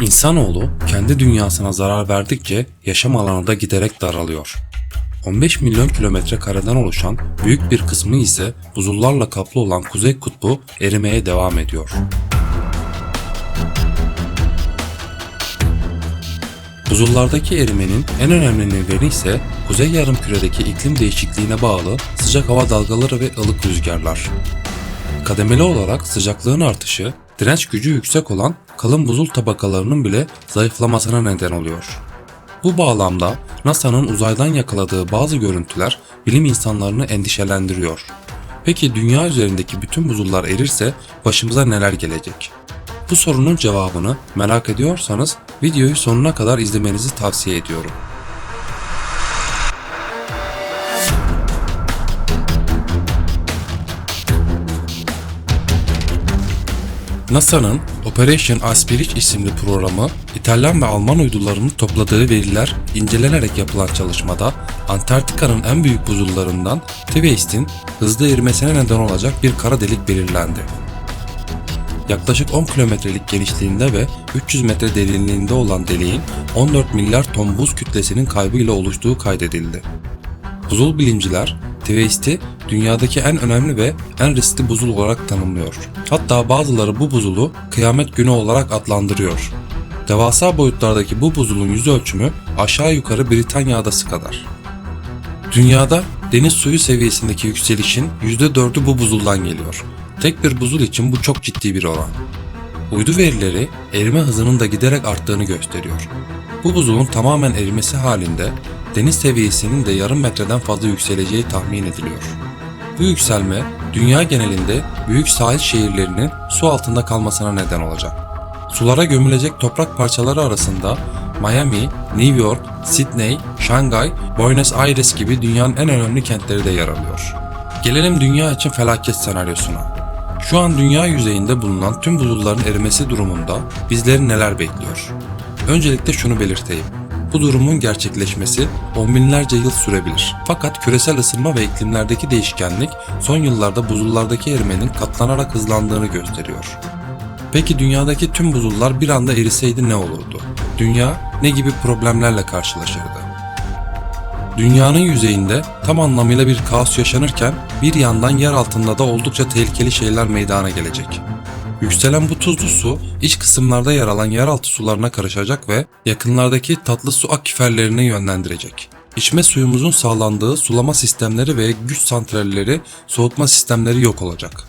İnsanoğlu kendi dünyasına zarar verdikçe yaşam alanı da giderek daralıyor. 15 milyon kilometre kareden oluşan büyük bir kısmı ise buzullarla kaplı olan Kuzey Kutbu erimeye devam ediyor. Buzullardaki erimenin en önemli nedeni ise kuzey yarımküredeki iklim değişikliğine bağlı sıcak hava dalgaları ve ılık rüzgarlar. Kademeli olarak sıcaklığın artışı, direnç gücü yüksek olan kalın buzul tabakalarının bile zayıflamasına neden oluyor. Bu bağlamda NASA'nın uzaydan yakaladığı bazı görüntüler bilim insanlarını endişelendiriyor. Peki dünya üzerindeki bütün buzullar erirse başımıza neler gelecek? Bu sorunun cevabını merak ediyorsanız videoyu sonuna kadar izlemenizi tavsiye ediyorum. NASA'nın Operation Aspirich isimli programı İtalyan ve Alman uydularının topladığı veriler incelenerek yapılan çalışmada Antarktika'nın en büyük buzullarından Twice'in hızlı erimesine neden olacak bir kara delik belirlendi. Yaklaşık 10 kilometrelik genişliğinde ve 300 metre derinliğinde olan deliğin 14 milyar ton buz kütlesinin kaybıyla oluştuğu kaydedildi. Buzul bilimciler Twice'i dünyadaki en önemli ve en riskli buzul olarak tanımlıyor. Hatta bazıları bu buzulu kıyamet günü olarak adlandırıyor. Devasa boyutlardaki bu buzulun yüz ölçümü aşağı yukarı Britanya adası kadar. Dünyada deniz suyu seviyesindeki yükselişin %4'ü bu buzuldan geliyor. Tek bir buzul için bu çok ciddi bir oran. Uydu verileri erime hızının da giderek arttığını gösteriyor. Bu buzulun tamamen erimesi halinde deniz seviyesinin de yarım metreden fazla yükseleceği tahmin ediliyor. Bu yükselme dünya genelinde büyük sahil şehirlerinin su altında kalmasına neden olacak. Sulara gömülecek toprak parçaları arasında Miami, New York, Sydney, Şangay, Buenos Aires gibi dünyanın en önemli kentleri de yer alıyor. Gelelim dünya için felaket senaryosuna. Şu an dünya yüzeyinde bulunan tüm buzulların erimesi durumunda bizleri neler bekliyor? Öncelikle şunu belirteyim. Bu durumun gerçekleşmesi on binlerce yıl sürebilir. Fakat küresel ısınma ve iklimlerdeki değişkenlik son yıllarda buzullardaki erimenin katlanarak hızlandığını gösteriyor. Peki dünyadaki tüm buzullar bir anda eriseydi ne olurdu? Dünya ne gibi problemlerle karşılaşırdı? Dünyanın yüzeyinde tam anlamıyla bir kaos yaşanırken bir yandan yer altında da oldukça tehlikeli şeyler meydana gelecek. Yükselen bu tuzlu su iç kısımlarda yer alan yeraltı sularına karışacak ve yakınlardaki tatlı su aküferlerine yönlendirecek. İçme suyumuzun sağlandığı sulama sistemleri ve güç santralleri, soğutma sistemleri yok olacak.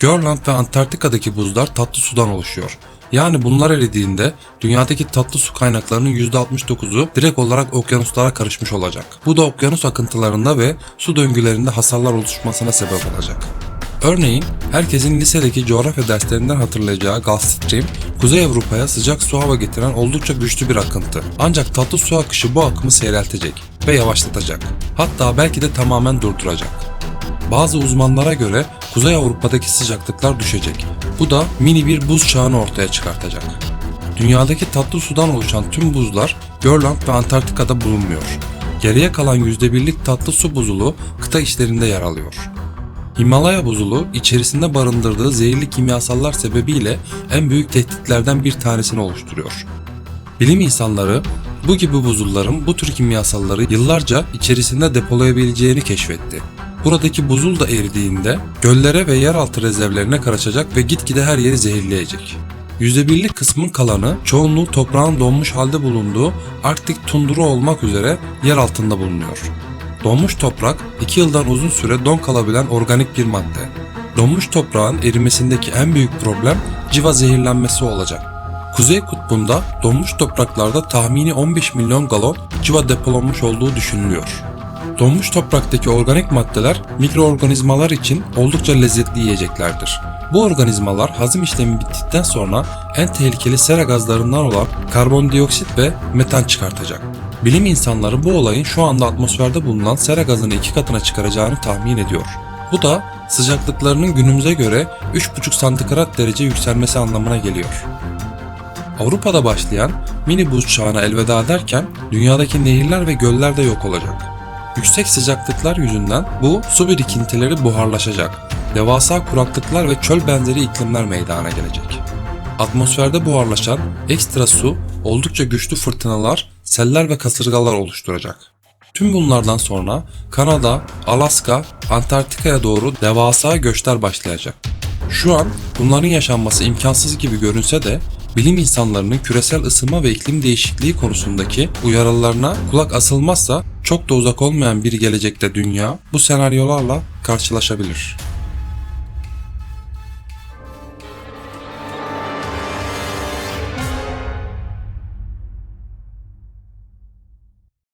Grönland ve Antarktika'daki buzlar tatlı sudan oluşuyor. Yani bunlar eridiğinde dünyadaki tatlı su kaynaklarının %69'u direkt olarak okyanuslara karışmış olacak. Bu da okyanus akıntılarında ve su döngülerinde hasarlar oluşmasına sebep olacak. Örneğin herkesin lisedeki coğrafya derslerinden hatırlayacağı Gulf Stream, Kuzey Avrupa'ya sıcak su hava getiren oldukça güçlü bir akıntı. Ancak tatlı su akışı bu akımı seyreltecek ve yavaşlatacak. Hatta belki de tamamen durduracak. Bazı uzmanlara göre Kuzey Avrupa'daki sıcaklıklar düşecek. Bu da mini bir buz çağını ortaya çıkartacak. Dünyadaki tatlı sudan oluşan tüm buzlar Grönland ve Antarktika'da bulunmuyor. Geriye kalan %1'lik tatlı su buzulu kıta içlerinde yer alıyor. Himalaya buzulu içerisinde barındırdığı zehirli kimyasallar sebebiyle en büyük tehditlerden bir tanesini oluşturuyor. Bilim insanları bu gibi buzulların bu tür kimyasalları yıllarca içerisinde depolayabileceğini keşfetti. Buradaki buzul da eridiğinde göllere ve yeraltı rezervlerine karışacak ve gitgide her yeri zehirleyecek. %1'lik kısmın kalanı çoğunluğu toprağın donmuş halde bulunduğu Arktik tundura olmak üzere yer altında bulunuyor. Donmuş toprak 2 yıldan uzun süre don kalabilen organik bir madde. Donmuş toprağın erimesindeki en büyük problem civa zehirlenmesi olacak. Kuzey kutbunda donmuş topraklarda tahmini 15 milyon galon civa depolanmış olduğu düşünülüyor. Donmuş topraktaki organik maddeler mikroorganizmalar için oldukça lezzetli yiyeceklerdir. Bu organizmalar hazım işlemi bittikten sonra en tehlikeli sera gazlarından olan karbondioksit ve metan çıkartacak. Bilim insanları bu olayın şu anda atmosferde bulunan sera gazını iki katına çıkaracağını tahmin ediyor. Bu da sıcaklıklarının günümüze göre 3,5 santigrat derece yükselmesi anlamına geliyor. Avrupa'da başlayan mini buz çağına elveda derken dünyadaki nehirler ve göller de yok olacak. Yüksek sıcaklıklar yüzünden bu su birikintileri buharlaşacak. Devasa kuraklıklar ve çöl benzeri iklimler meydana gelecek. atmosferde buharlaşan ekstra su oldukça güçlü fırtınalar, seller ve kasırgalar oluşturacak. Tüm bunlardan sonra Kanada, Alaska, Antarktika'ya doğru devasa göçler başlayacak. Şu an bunların yaşanması imkansız gibi görünse de bilim insanlarının küresel ısınma ve iklim değişikliği konusundaki uyarılarına kulak asılmazsa çok da uzak olmayan bir gelecekte dünya bu senaryolarla karşılaşabilir.